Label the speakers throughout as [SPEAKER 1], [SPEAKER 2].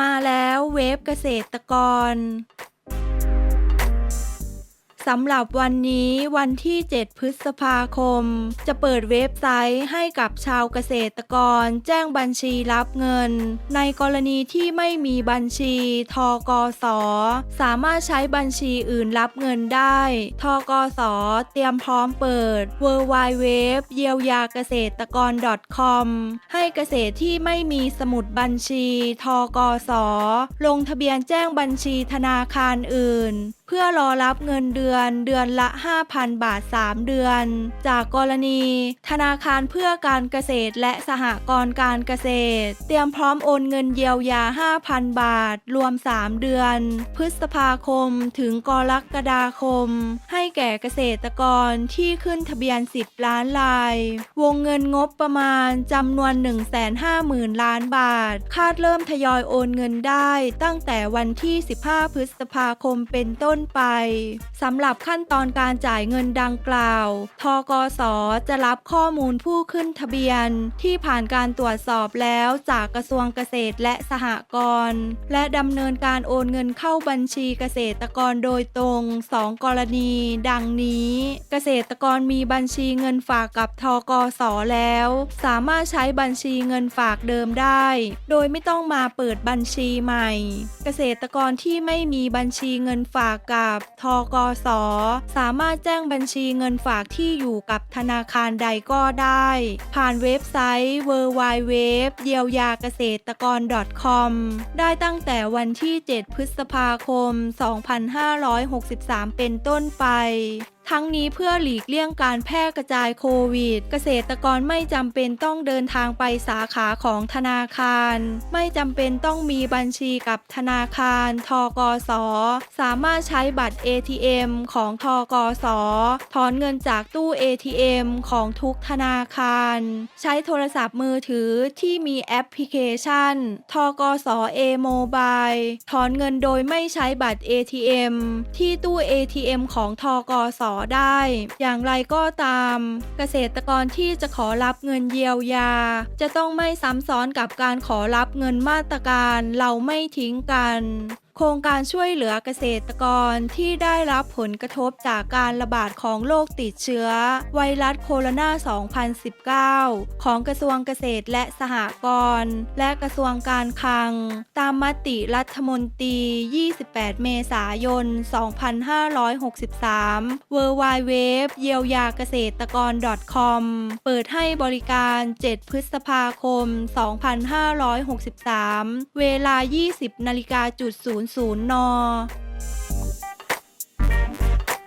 [SPEAKER 1] มาแล้วเวฟเกษตรกร สำหรับวันนี้วันที่ 7 พฤษภาคม จะเปิดเว็บไซต์ให้กับชาวเกษตรกร แจ้งบัญชีรับเงิน ในกรณีที่ไม่มีบัญชีทกส สามารถใช้บัญชีอื่นรับเงินได้ทกส เตรียมพร้อมเปิด w w w เยียวยาเกษตรกร .com ให้เกษตรที่ไม่มีสมุดบัญชีทกส ลงทะเบียนแจ้งบัญชีธนาคารอื่น เพื่อรอรับเงินเดือนเดือนละ 5,000 บาท 3 เดือน จากกรณี ธนาคารเพื่อการเกษตรและสหกรณ์การเกษตร เตรียมพร้อมโอนเงินเยียวยา 5,000 บาท รวม 3 เดือน พฤษภาคมถึงกรกฎาคม ให้แก่เกษตรกรที่ขึ้นทะเบียน 10 ล้านราย วงเงินงบประมาณจำนวน 150,000 ล้านบาท คาดเริ่มทยอยโอนเงินได้ตั้งแต่วันที่ 15 พฤษภาคมเป็นต้นไปสำหรับขั้นตอนการจ่ายเงินดังกล่าว ทกส จะรับข้อมูลผู้ขึ้นทะเบียน ที่ผ่านการตรวจสอบแล้วจากกระทรวงเกษตรและสหกรณ์ และดำเนินการโอนเงินเข้าบัญชีเกษตรกรโดยตรง 2 กรณี ดังนี้ เกษตรกรมีบัญชีเงินฝากกับทกส แล้ว สามารถใช้บัญชีเงินฝากเดิมได้ โดยไม่ต้องมาเปิดบัญชีใหม่ เกษตรกรที่ไม่มีบัญชีเงินฝากกับทกสสามารถแจ้งบัญชีเงินฝากที่อยู่กับธนาคารใดก็ได้ ผ่านเว็บไซต์ www เยียวยาเกษตรกร .com ได้ตั้งแต่วันที่ 7 พฤษภาคม 2563 เป็นต้นไปทั้งนี้เพื่อหลีกเลี่ยงการแพร่กระจายโควิด เกษตรกรไม่จำเป็นต้องเดินทางไปสาขาของธนาคาร ไม่จำเป็นต้องมีบัญชีกับธนาคาร ทกส สามารถใช้บัตร ATM ของทกส ถอนเงินจากตู้ ATM ของทุกธนาคาร ใช้โทรศัพท์มือถือที่มีแอปพลิเคชัน ทกส A Mobile ถอนเงินโดยไม่ใช้บัตร ATM ที่ตู้ ATM ของทกสได้ อย่างไรก็ตาม เกษตรกรที่จะขอรับเงินเยียวยา จะต้องไม่ซ้ำซ้อนกับการขอรับเงินมาตรการเราไม่ทิ้งกัน โครงการช่วยเหลือเกษตรกรที่ได้รับผลกระทบจากการระบาดของโรคติดเชื้อ ไวรัสโคโรนา 2019 ของกระทรวงเกษตรและสหกรณ์และกระทรวงการคลัง ตามมติรัฐมนตรี 28 เมษายน 2563 w w w เยียวยาเกษตรกร .com เปิดให้บริการ 7 พฤษภาคม 2563 เวลา 20นาฬิกาจุด00 น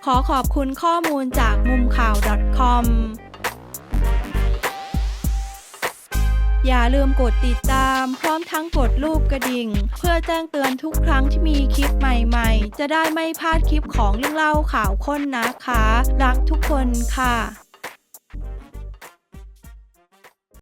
[SPEAKER 1] ขอขอบคุณข้อมูลจากมุมข่าว .com อย่าลืมกดติดตาม พร้อมทั้งกดรูปกระดิ่ง เพื่อแจ้งเตือนทุกครั้งที่มีคลิปใหม่ๆ จะได้ไม่พลาดคลิปของเรื่องเล่าข่าวค้นนะคะ รักทุกคนค่ะ